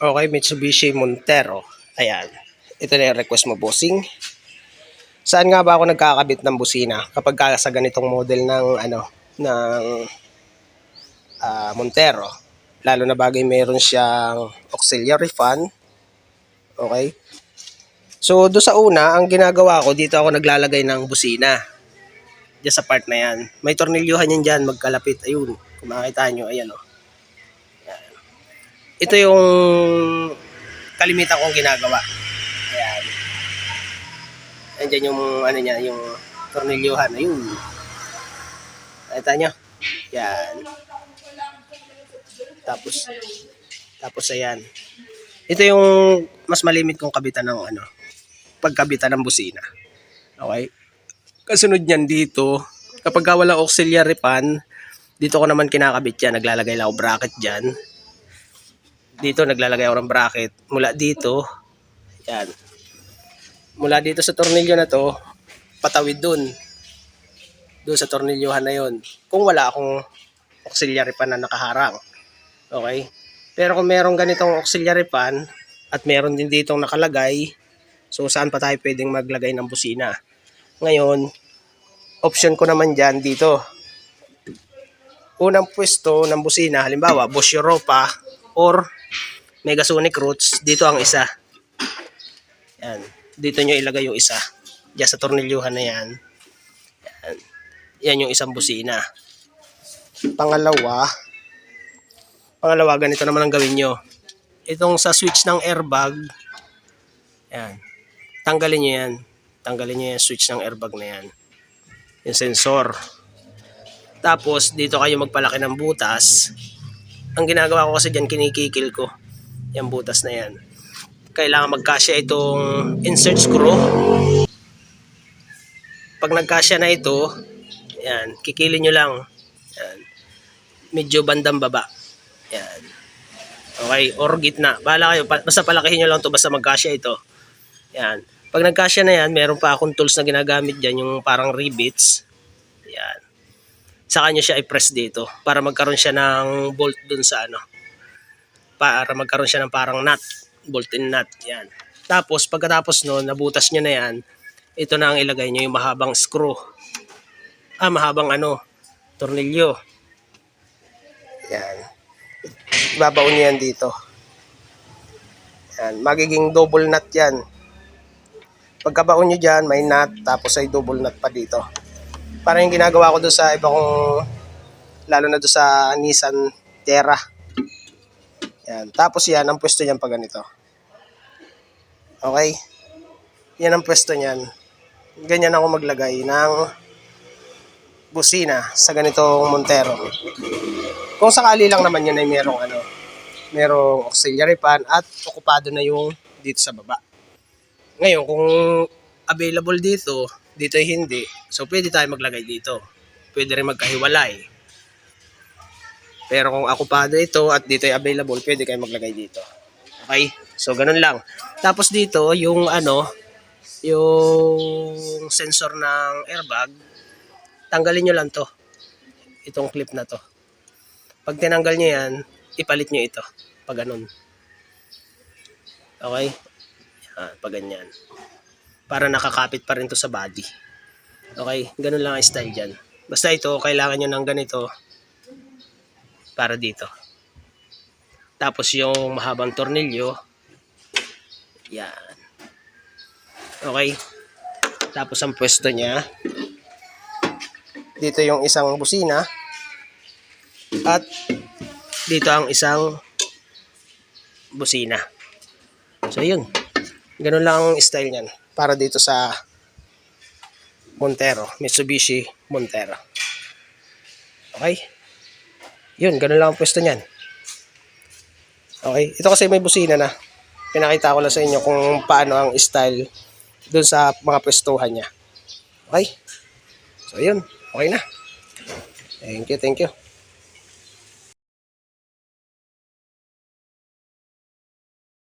Okay, Mitsubishi Montero. Ayan. Ito na yung request mo, bossing. Saan nga ba ako nagkakabit ng busina kapag ka sa ganitong model ng ano ng ah, Montero? Lalo na bagay meron siyang auxiliary fan. Okay? So, do sa una, ang ginagawa ko, dito ako naglalagay ng busina. Diyan sa part na yan. May tornilyuhan yan dyan, magkalapit. Ayun, kung makikita nyo, ayan o. Ito yung kalimitan kong ginagawa. Ayan. Andyan yung, ano niya, yung tornilyuhan. Ayun. Nakita nyo? Yan. Tapos, tapos ayan. Ito yung mas malimit kong kabitan ng ano, pagkabitan ng busina. Okay? Kasunod niyan dito, kapag ka walang auxiliary pan, dito ko naman kinakabit yan. Naglalagay lang ako bracket dyan. Dito naglalagay ako ng bracket. Mula dito, yan. Mula dito sa tornilyo na to, patawid dun. Doon sa tornilyohan na yon. Kung wala akong auxiliary pan na nakaharang. Okay? Pero kung merong ganitong auxiliary pan at meron din ditong nakalagay, so saan pa tayo pwedeng maglagay ng busina? Ngayon, option ko naman dyan dito. Unang pwesto ng busina, halimbawa, Bosch Europa or Megasonic Roots, dito ang isa. Yan. Dito nyo ilagay yung isa. Diyan sa tornilyuhan na yan. Yan. Yan yung isang busina. Pangalawa, pangalawa, ganito naman ang gawin nyo. Itong sa switch ng airbag, yan. Tanggalin nyo yan. Tanggalin nyo yung switch ng airbag na yan. Yung sensor. Tapos, dito kayo magpalaki ng butas. Ang ginagawa ko kasi dyan, kinikikil ko. Yung butas na yan. Kailangan magkasya itong insert screw. Pag nagkasya na ito, yan, kikilin nyo lang. Yan. Medyo bandang baba. Yan. Okay, or gitna. Bahala kayo. Basta palakihin nyo lang to basta magkasya ito. Yan. Pag nagkasya na yan, meron pa akong tools na ginagamit dyan, yung parang rivets. Yan. Saka nyo siya i-press dito para magkaroon siya ng bolt dun sa ano. Para magkaroon siya ng parang nut. Bolt-in nut. Yan. Tapos, pagkatapos nun, nabutas nyo na yan, ito na ang ilagay nyo, yung mahabang screw. Ah, mahabang ano, tornilyo. Yan. Ibabaon nyo yan dito. Yan. Magiging double nut yan. Pagkabaon nyo dyan, may nut, tapos ay double nut pa dito. Parang yung ginagawa ko doon sa iba kong, lalo na doon sa Nissan Terra. Yan. Tapos yan, ang pwesto niyan pa ganito. Okay? Yan ang pwesto niyan. Ganyan ako maglagay ng busina sa ganitong Montero. Kung sakali lang naman yun ay merong ano, merong auxiliary pan at okupado na yung dito sa baba. Ngayon, kung available dito, dito ay hindi, so pwede tayo maglagay dito. Pwede rin magkahiwalay. Pero kung okupado ito at dito ay available, pwede kayo maglagay dito. Okay? So, ganun lang. Tapos dito, yung ano, yung sensor ng airbag, tanggalin nyo lang to. Itong clip na to. Pag tinanggal nyo yan, ipalit nyo ito. Pag ganun. Okay? Yan, pag ganyan. Para nakakapit pa rin to sa body. Okay? Ganun lang ang style dyan. Basta ito, kailangan nyo ng ganito para dito. Tapos yung mahabang tornilyo, yan. Okay? Tapos ang pwesto niya, dito yung isang busina, at dito ang isang busina. So yun. Ganun lang ang style niyan. Para dito sa Montero. Mitsubishi Montero. Okay? Yun, ganun lang ang pwesto niyan. Okay? Ito kasi may busina na. Pinakita ko lang sa inyo kung paano ang style dun sa mga pwestuhan niya. Okay? So yun. Okay na. Thank you, thank you.